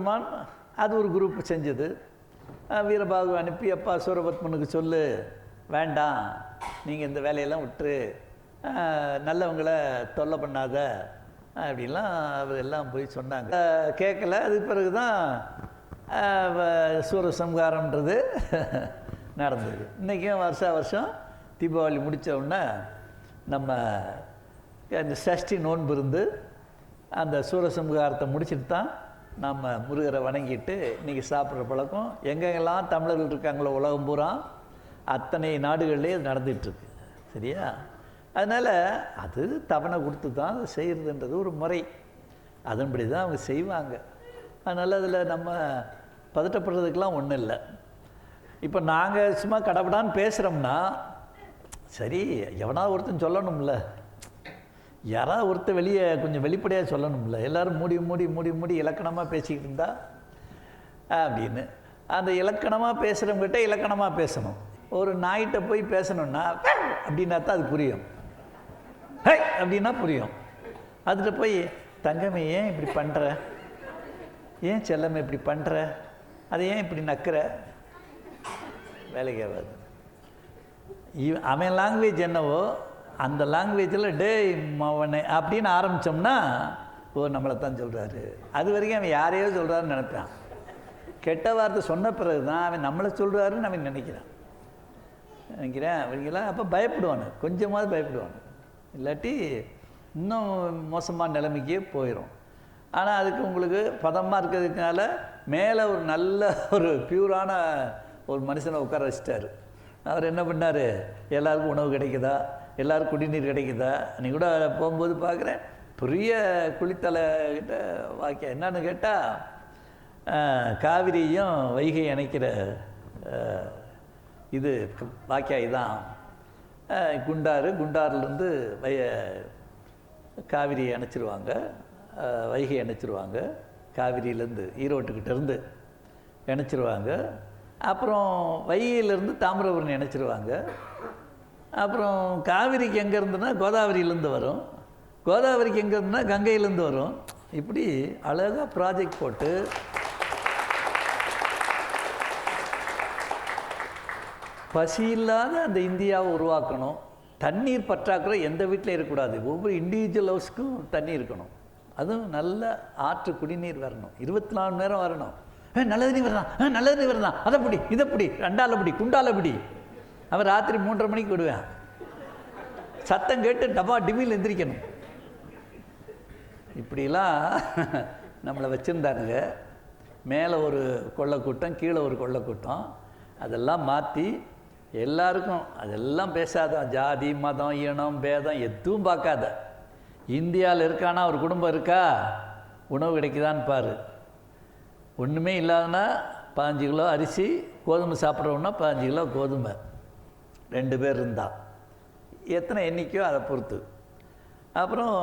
பெருமான் அது ஒரு குரூப் செஞ்சது. வீரபாகு அனுப்பி அப்பா சூரபத்மனுக்கு சொல்லு. வேண்டாம். நீங்கள் இந்த வேலையெல்லாம் விட்டுரு. நல்லவங்களை நல்லவங்கள தொல்லை பண்ணாத. அப்படிலாம் அவர் எல்லாம் போய் சொன்னாங்க. கேட்கல அதுக்கு பிறகு தான் சூரசம்ஹாரம்ன்றது நடந்தது. இன்றைக்கும் வருஷா வருஷம் தீபாவளி முடித்தவுடனே நம்ம அந்த சஷ்டி நோன்பு இருந்து அந்த சூரசம்ஹாரத்தை முடிச்சுட்டு தான் நம்ம முருகரை வணங்கிட்டு இன்றைக்கி சாப்பிட்ற பழக்கம். எங்கெங்கெல்லாம் தமிழர்கள் இருக்காங்களோ உலகம் பூரா அத்தனை நாடுகள்லேயே அது நடந்துகிட்ருக்கு. சரியா? அதனால் அது தவணை கொடுத்து தான் அதை செய்கிறதுன்றது ஒரு முறை. அதன்படி தான் அவங்க செய்வாங்க. அதனால் அதில் நம்ம பதட்டப்படுறதுக்கெலாம் ஒன்றும் இல்லை. இப்போ நாங்கள் சும்மா கடப்படான்னு பேசுகிறோம்னா சரி எவனாவது ஒருத்தன் சொல்லணும்ல. யாராவது ஒருத்தர் வெளியே கொஞ்சம் வெளிப்படையாக சொல்லணும்ல. எல்லாரும் மூடி மூடி மூடி மூடி இலக்கணமாக பேசிக்கிட்டு இருந்தா அப்படின்னு. அந்த இலக்கணமாக பேசுகிறவங்ககிட்ட இலக்கணமாக பேசணும். ஒரு நாய்கிட்ட போய் பேசணும்னா அப்படின்னா தான் அது புரியும். ஹை அப்படின்னா புரியும். அதுகிட்ட போய் தங்கமே ஏன் இப்படி பண்ணுற ஏன் செல்லமே இப்படி பண்ணுற அதை ஏன் இப்படி நக்கிற? வேலைக்கு ஆகாது. இவன் அவன் லாங்குவேஜ் என்னவோ அந்த லாங்குவேஜில் டேய் மவனே அப்படின்னு ஆரம்பித்தோம்னா ஓ நம்மளை தான் சொல்கிறாரு அது வரைக்கும் அவன் யாரையோ சொல்கிறாருன்னு நினைப்பான். கெட்ட வார்த்தை சொன்ன பிறகு தான் அவன் நம்மளை சொல்கிறாருன்னு அவன் நினைக்கிறான். நினைக்கிறேன் அவங்களாம் அப்போ பயப்படுவானு கொஞ்சமாவது பயப்படுவானு. இல்லாட்டி இன்னும் மோசமான நிலைமைக்கே போயிடும் ஆனால் அதுக்கு உங்களுக்கு பதமாக இருக்கிறதுனால மேலே ஒரு நல்ல ஒரு பியூரான ஒரு மனுஷனை உட்கார வச்சிட்டாரு. அவர் என்ன பண்ணார்? எல்லாருக்கும் உணவு கிடைக்குதா? எல்லோரும் குடிநீர் கிடைக்குதா? நீ கூட போகும்போது பார்க்குறேன். பெரிய குளித்தலை கிட்ட வாக்கியம் என்னன்னு கேட்டால் காவிரியும் வைகை இணைக்கிற இது வாக்கியாய் தான். குண்டாறு குண்டாறுலேருந்து வய காவிரியை அணைச்சிருவாங்க. வைகை அணைச்சிருவாங்க. காவிரியிலேருந்து ஈரோட்டுக்கிட்டேருந்து இணைச்சிருவாங்க. அப்புறம் வைகையிலேருந்து தாமிரபரணி இணைச்சிருவாங்க. அப்புறம் காவிரிக்கு எங்கே இருந்துன்னா கோதாவரியிலேருந்து வரும். கோதாவரிக்கு எங்கே இருந்துன்னா கங்கையிலேருந்து வரும். இப்படி அழகாக ப்ராஜெக்ட் போட்டு பசி இல்லாத அந்த இந்தியாவை உருவாக்கணும். தண்ணீர் பற்றாக்குறை எந்த வீட்டில் இருக்கக்கூடாது. ஒவ்வொரு இண்டிவிஜுவல் ஹவுஸ்க்கும் தண்ணி இருக்கணும். அதுவும் நல்ல ஆற்று குடிநீர் வரணும். இருபத்தி நாலு நேரம் வரணும். ஏ நல்ல தண்ணி வருதான் ஆ நல்ல தண்ணி வருதான் அதை பிடி இதை பிடி ரெண்டால பிடி குண்டால பிடி அவன் ராத்திரி மூன்றரை மணிக்கு விடுவேன். சத்தம் கேட்டு டபா டிமில் எந்திரிக்கணும். இப்படிலாம் நம்மளை வச்சுருந்தானுங்க. மேலே ஒரு கொள்ளைக்கூட்டம் கீழே ஒரு கொள்ளைக்கூட்டம். அதெல்லாம் மாற்றி எல்லாருக்கும் அதெல்லாம் பேசாதான் ஜாதி மதம் இனம் பேதம் எதுவும் பார்க்காத. இந்தியாவில் இருக்கானா ஒரு குடும்பம் இருக்கா? உணவு கிடைக்குதான்னு பாரு. ஒன்றுமே இல்லாதனா பதினஞ்சு கிலோ அரிசி கோதுமை சாப்பிட்றோன்னா பதினஞ்சு கிலோ கோதுமை. ரெண்டு பேர் இருந்தா. எத்தனை எண்ணிக்கையோ அதை பொறுத்து. அப்புறம்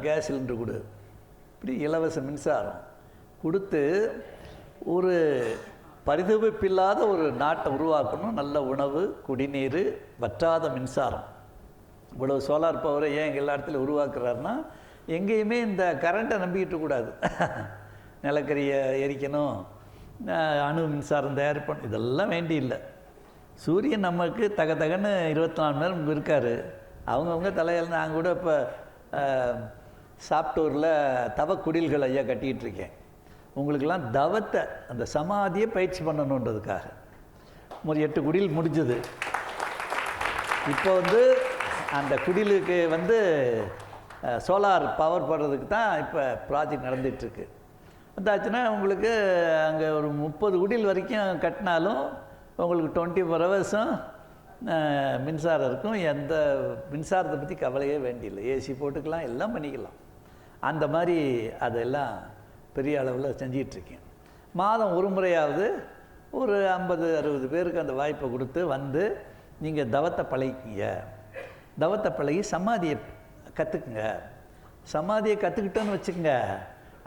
கேஸ் சிலிண்டர் கொடு. இப்படி இலவச மின்சாரம். கொடுத்து ஒரு பரிதவிப்பில்லாத ஒரு நாட்டை உருவாக்கணும். நல்ல உணவு குடிநீர் வற்றாத மின்சாரம். இவ்வளவு சோலார் பவரை ஏன் எல்லா இடத்துல உருவாக்குறாருன்னா எங்கேயுமே இந்த கரண்ட்டை நம்பிக்கிட்டு கூடாது. நிலக்கரியை எரிக்கணும் அணு மின்சாரம் தயார் பண்ண இதெல்லாம் வேண்டியில்லை. சூரியன் நமக்கு தக தகன்னு இருபத்தி நாலு மணி நேரம் இருக்கார். அவங்கவுங்க தலையில் நான் கூட இப்போ சாப்டூரில் தவ குடில்கள் ஐயா கட்டிக்கிட்டு இருக்கேன் உங்களுக்கெல்லாம் தவத்தை அந்த சமாதியை பயிற்சி பண்ணணுன்றதுக்காக. ஒரு எட்டு குடில் முடிஞ்சது. இப்போ வந்து அந்த குடிலுக்கு வந்து சோலார் பவர் போடுறதுக்கு தான் இப்போ ப்ராஜெக்ட் நடந்துகிட்ருக்கு. வந்தாச்சுன்னா உங்களுக்கு அங்கே ஒரு முப்பது குடில் வரைக்கும் கட்டினாலும் உங்களுக்கு டுவெண்ட்டி ஃபோர் ஹவர்ஸும் மின்சாரம் இருக்கும். எந்த மின்சாரத்தை பற்றி கவலையே வேண்டியில்லை. ஏசி போட்டுக்கலாம் எல்லாம் பண்ணிக்கலாம். அந்த மாதிரி அதெல்லாம் பெரிய அளவில் செஞ்சிகிட்ருக்கேன் மாதம் ஒரு முறையாவது ஒரு ஐம்பது அறுபது பேருக்கு அந்த வாய்ப்பை கொடுத்து வந்து நீங்கள் தவத்தை பழகிக்கிங்க. தவத்தை பழகி சமாதியை கற்றுக்குங்க சமாதியை கற்றுக்கிட்டோன்னு வச்சுக்கோங்க.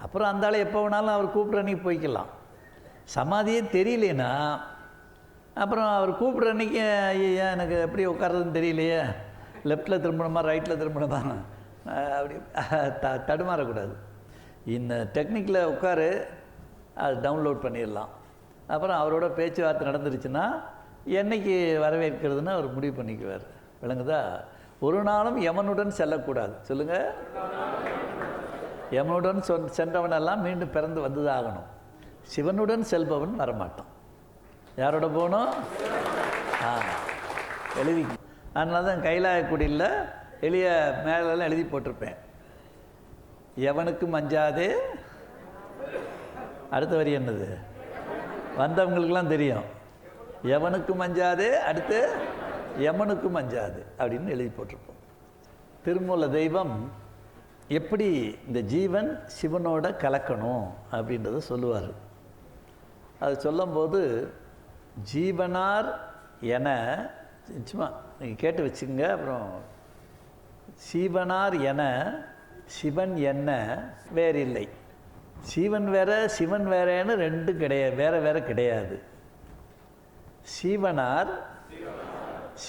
அப்புறம் அந்த ஆளை எப்போ வேணாலும் அவர் கூப்பிட்ற அன்னைக்கு போய்க்கலாம். சமாதியே தெரியலேன்னா அப்புறம் அவர் கூப்பிட்ற அன்னைக்கு ஐயா எனக்கு எப்படி உட்கார்றதுன்னு தெரியலையே. லெஃப்ட்டில் திரும்பணுமா ரைட்டில் திரும்பணுமா அப்படி த தடுமாறக்கூடாது. இந்த டெக்னிக்கில் உட்காரு அது டவுன்லோட் பண்ணிடலாம். அப்புறம் அவரோட பேச்சுவார்த்தை நடந்துருச்சுன்னா என்னைக்கு வரவேற்கிறதுன்னு அவர் முடிவு பண்ணிக்குவார். விளங்குதா? ஒரு நாளும் யமனுடன் செல்லக்கூடாது. சொல்லுங்கள் யமனுடன் சொன் சென்றவனெல்லாம் மீண்டும் பிறந்து வந்துதான் ஆகணும் சிவனுடன் செல்பவன் வரமாட்டான். யாரோட போகணும்? ஆ. எழுதி. அதனால தான் கைலாயக்குடியில் எளிய மேலெல்லாம் எழுதி போட்டிருப்பேன். எவனுக்கும் அஞ்சாதே அடுத்த வரி என்னது? வந்தவங்களுக்கெல்லாம் தெரியும். எவனுக்கும் அஞ்சாதே அடுத்து யமனுக்கும் அஞ்சாது அப்படின்னு எழுதி போட்டிருப்போம். திருமூல தெய்வம் எப்படி இந்த ஜீவன் சிவனோட கலக்கணும் அப்படின்றத சொல்லுவார். அது சொல்லும்போது ஜீவனார் என சும்மா நீங்கள் கேட்டு வச்சுக்கோங்க அப்புறம் சீவனார் என சிவன் என்ன இல்லை சீவன் வேற சிவன் வேறேன்னு ரெண்டும் கிடையாது வேற வேற கிடையாது. சீவனார்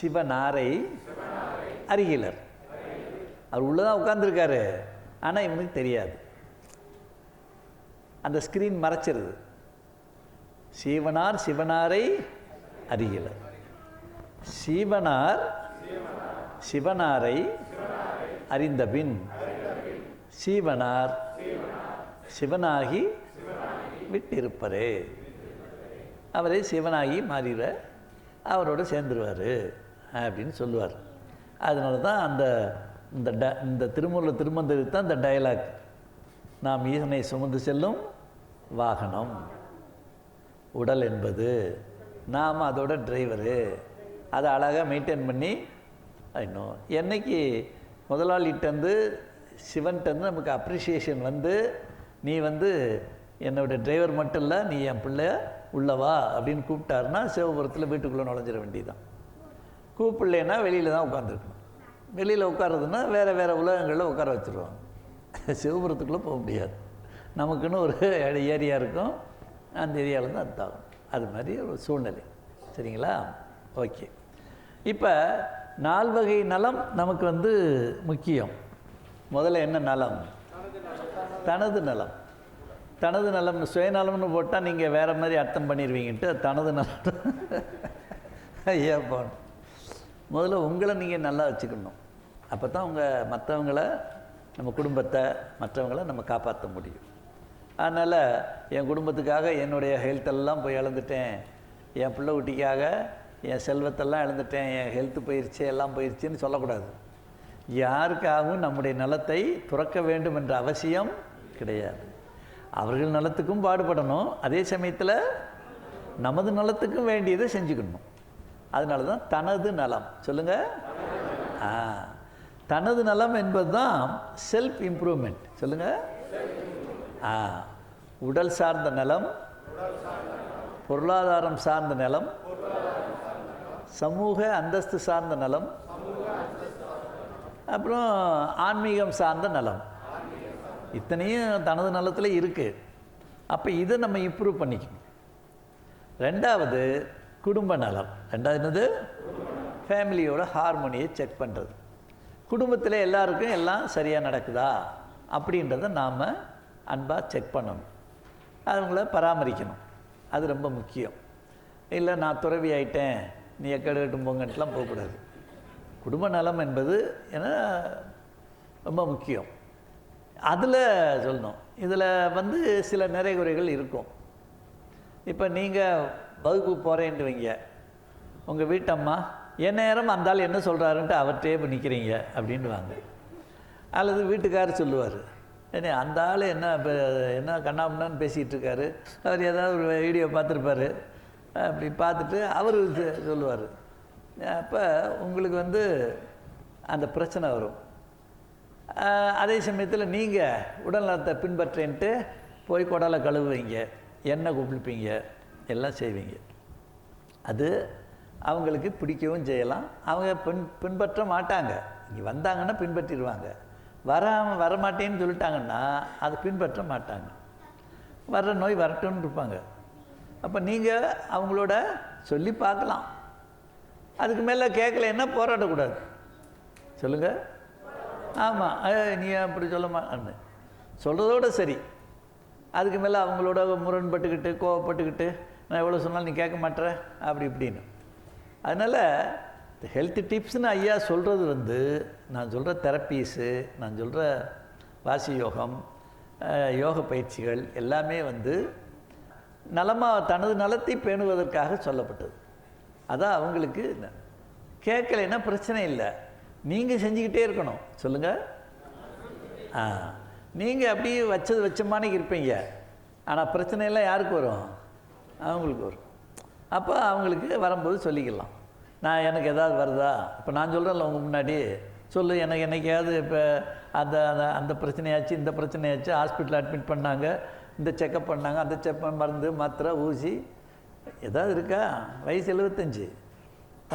சிவனாரை அருகிலர் அவர் உள்ளதான் உட்காந்துருக்காரு ஆனால் இவனுக்கு தெரியாது. அந்த ஸ்க்ரீன் மறைச்சிருது. சீவனார் சிவனாரை அருகிலர் சீவனார் சிவனாரை அறிந்தபின் சீவனார் சிவனாகி விட்டிருப்பரே. அவரே சிவனாகி மாறிட அவரோட சேர்ந்துருவார் அப்படின்னு சொல்லுவார். அதனால தான் அந்த இந்த ட இந்த திருமூல திருமந்திரத்தான் இந்த டயலாக் நாம் ஈசனை சுமந்து செல்லும் வாகனம். உடல் என்பது நாம் அதோட டிரைவரு அதை அழகாக மெயின்டைன் பண்ணி இன்னும் என்னைக்கு முதலாளிகிட்டேருந்து சிவன்கிட்டருந்து நமக்கு அப்ரிஷியேஷன் வந்து நீ வந்து என்னோட டிரைவர் மட்டும் இல்லை நீ என் பிள்ளை உள்ளவா அப்படின்னு கூப்பிட்டாருன்னா சிவபுரத்தில் வீட்டுக்குள்ளே நுழைஞ்சிட வேண்டியதுதான். கூப்பிடலைன்னா வெளியில் தான் உட்காந்துருக்கணும் வெளியில் உட்காரதுன்னா வேறு வேறு உலகங்களில் உட்கார வச்சுருவாங்க. சிவபுரத்துக்குள்ளே போக முடியாது. நமக்குன்னு ஒரு ஏரியா இருக்கும். அந்த ஏரியாவில் தான் அதாகும் அது மாதிரி ஒரு சூழ்நிலை. சரிங்களா? ஓகே. இப்போ நால்வகை நலம் நமக்கு வந்து முக்கியம். முதல்ல என்ன நலம்? தனது நலம். தனது நலம் சுயநலம்னு போட்டால் நீங்கள் வேறு மாதிரி அர்த்தம் பண்ணிடுவீங்கன்ட்டு தனது நலம். ஐயா போகணும் முதல்ல உங்களை நீங்கள் நல்லா வச்சுக்கணும். அப்போ தான் உங்கள் மற்றவங்கள நம்ம குடும்பத்தை மற்றவங்கள நம்ம காப்பாற்ற முடியும். அதனால் என் குடும்பத்துக்காக என்னுடைய ஹெல்த்தெல்லாம் போய் இழந்துட்டேன். என் பிள்ளை குட்டிக்காக என் செல்வத்தெல்லாம் இழந்துட்டேன். என் ஹெல்த்து போயிடுச்சு எல்லாம் போயிடுச்சுன்னு சொல்லக்கூடாது. யாருக்காகவும் நம்முடைய நலத்தை துறக்க வேண்டும் என்ற அவசியம் கிடையாது. அவர்கள் நலத்துக்கும் பாடுபடணும். அதே சமயத்தில் நமது நலத்துக்கும் வேண்டியதை செஞ்சுக்கணும். அதனால தான் தனது நலம். சொல்லுங்கள் ஆ தனது நலம் என்பது தான் செல்ஃப் இம்ப்ரூவ்மெண்ட் சொல்லுங்கள் ஆ உடல் சார்ந்த நலம் பொருளாதாரம் சார்ந்த நலம் சமூக அந்தஸ்து சார்ந்த நலம் அப்புறம் ஆன்மீகம் சார்ந்த நலம். இத்தனையும் தனது நலத்தில் இருக்குது அப்போ இதை நம்ம இம்ப்ரூவ் பண்ணிக்கணும். ரெண்டாவது குடும்ப நலம். ரெண்டாவது என்னது? ஃபேமிலியோட ஹார்மோனியை செக் பண்ணுறது குடும்பத்தில் எல்லாருக்கும் எல்லாம் சரியாக நடக்குதா? அப்படின்றத நாம் அன்பாக செக் பண்ணணும். அவங்கள பராமரிக்கணும். அது ரொம்ப முக்கியம். இல்லை நான் துறவி ஆயிட்டேன் நீ எக்கடுகட்டும் போங்கன்ட்டுலாம் போகக்கூடாது. குடும்ப நலம் என்பது ஏன்னா ரொம்ப முக்கியம். அதில் சொல்லணும். இதில் வந்து சில நிறைகுறைகள் இருக்கும். இப்போ நீங்கள் வகுப்பு போகிறேன்ட்டு வைங்க. உங்கள் வீட்டம்மா என் நேரம் அந்தாலும் என்ன சொல்கிறாருன்ட்டு அவர்கிட்டே இப்போ நிற்கிறீங்க அப்படின்ட்டு வாங்க அல்லது வீட்டுக்காரர் சொல்லுவார் ஏன்னா அந்த ஆள் என்ன இப்போ என்ன கண்ணாமண்ணான்னு பேசிகிட்டு இருக்காரு. அவர் ஏதாவது ஒரு வீடியோ பார்த்துருப்பாரு. அப்படி பார்த்துட்டு அவர் சொல்லுவார். அப்போ உங்களுக்கு வந்து அந்த பிரச்சனை வரும். அதே சமயத்தில் நீங்கள் உடல்நலத்தை பின்பற்றேன்ட்டு போய் குடலை கழுவுவீங்க எண்ணெய் குளிப்பீங்க எல்லாம் செய்வீங்க. அது அவங்களுக்கு பிடிக்கவும் செய்யலாம். அவங்க பின் பின்பற்ற மாட்டாங்க. இங்கே வந்தாங்கன்னா பின்பற்றிடுவாங்க. வராமல் வரமாட்டேன்னு சொல்லிட்டாங்கன்னா அதை பின்பற்ற மாட்டாங்க. வர்ற நோய் வரட்டும்னு இருப்பாங்க. அப்போ நீங்கள் அவங்களோட சொல்லி பார்க்கலாம். அதுக்கு மேலே கேட்கலன்னா போராடக்கூடாது? சொல்லுங்கள் ஆமாம் நீ அப்படி சொல்ல மாட்டேன்னு சொல்கிறதோட சரி. அதுக்கு மேலே அவங்களோட முரண்பட்டுக்கிட்டு கோவப்பட்டுக்கிட்டு நான் எவ்வளோ சொன்னாலும் நீ கேட்க மாட்டேற? அப்படி இப்படின்னு. அதனால் இந்த ஹெல்த் டிப்ஸ்னு ஐயா சொல்கிறது வந்து நான் சொல்கிற தெரப்பீஸு நான் சொல்கிற வாசி யோகம் யோக பயிற்சிகள் எல்லாமே வந்து நலமாக தனது நலத்தை பேணுவதற்காக சொல்லப்பட்டது. அதான் அவங்களுக்கு கேட்கலைன்னா பிரச்சனை இல்லை. நீங்கள் செஞ்சுக்கிட்டே இருக்கணும். சொல்லுங்கள் ஆ நீங்கள் அப்படியே வச்சது வச்சமானே இருப்பீங்க. ஆனால் பிரச்சனையெல்லாம் யாருக்கு வரும்? அவங்களுக்கு வரும். அப்போ அவங்களுக்கு வரும்போது சொல்லிக்கலாம். நான் எனக்கு ஏதாவது வருதா? இப்போ நான் சொல்கிறேன்ல உங்கள் முன்னாடி. சொல்லு எனக்கு என்னைக்காவது இப்போ அந்த அந்த அந்த பிரச்சனையாச்சு இந்த பிரச்சனையாச்சு ஹாஸ்பிட்டலில் அட்மிட் பண்ணாங்க இந்த செக்கப் பண்ணாங்க அந்த செக்கப் மருந்து மாத்திரை ஊசி ஏதாவது இருக்கா? வயசு எழுபத்தஞ்சி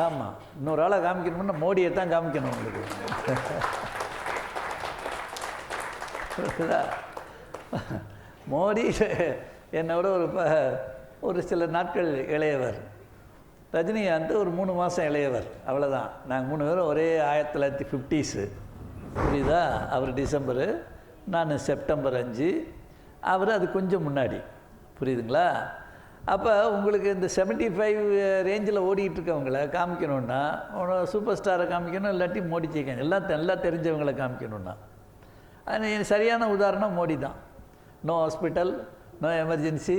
ஆமாம் இன்னொரு ஆளை காமிக்கணும்னா மோடியை தான் காமிக்கணும் உங்களுக்கு. மோடி என்னோட ஒரு ப ஒரு சில நாட்கள் இளையவர். ரஜினிகாந்த் ஒரு மூணு மாதம் இளையவர். அவ்வளோதான் நாங்கள் மூணு பேரும் ஒரே ஆயிரத்தி தொள்ளாயிரத்தி ஃபிஃப்டிஸு புரியுதா? அவர் டிசம்பரு நான் செப்டம்பர் அஞ்சு. அவர் அது கொஞ்சம் முன்னாடி. புரியுதுங்களா? அப்போ உங்களுக்கு இந்த 75 ஃபைவ் ரேஞ்சில் ஓடிக்கிட்டு இருக்கவங்கள காமிக்கணுன்னா சூப்பர் ஸ்டாரை காமிக்கணும் இல்லாட்டி மோடி ஜெயிக்கணும். எல்லாம் நல்லா தெரிஞ்சவங்களை காமிக்கணுன்னா அது சரியான உதாரணம் மோடி தான். No hospital no emergency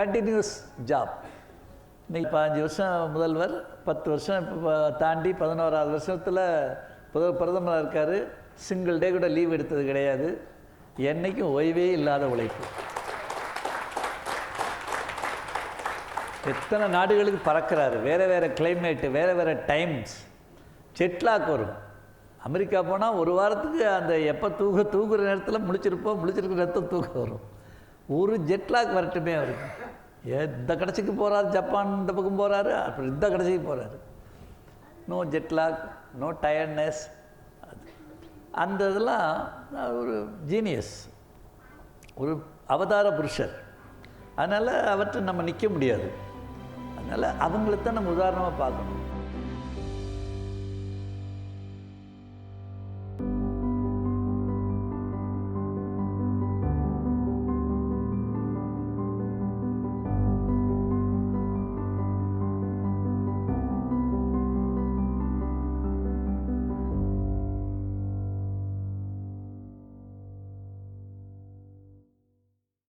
continues job இன்றைக்கி பாஞ்சு வருஷம் முதல்வர் பத்து வருஷம் இப்போ தாண்டி பதினோராவது வருஷத்தில் புத பிரதமராக இருக்கார். சிங்கிள் டே கூட லீவ் எடுத்தது கிடையாது. என்றைக்கும் ஓய்வே இல்லாத உழைப்பு. எத்தனை நாடுகளுக்கு பறக்கிறாரு. வேறு வேறு கிளைமேட்டு வேறு வேறு டைம்ஸ் செட்லாக் வரும். அமெரிக்கா போனால் ஒரு வாரத்துக்கு அந்த எப்போ தூக்க தூங்குற நேரத்தில் முழிச்சிருப்போம் முழிச்சிருக்கிற நேரத்தில் தூக்கம் வரும். ஒரு ஜெட்லாக் வரட்டுமே அவருக்கு. எந்த கடைசிக்கு போகிறாரு ஜப்பான் இந்த பக்கம் போகிறாரு அப்புறம் இந்த கடைசிக்கு போகிறாரு நோ ஜெட்லாக் நோ டயர்ட்னஸ் அந்த இதெல்லாம் ஒரு ஜீனியஸ் ஒரு அவதார புருஷர். அதனால் அவற்றை நம்ம நிற்க முடியாது. அதனால் அவங்கள தான் நம்ம உதாரணமாக பார்க்கணும்.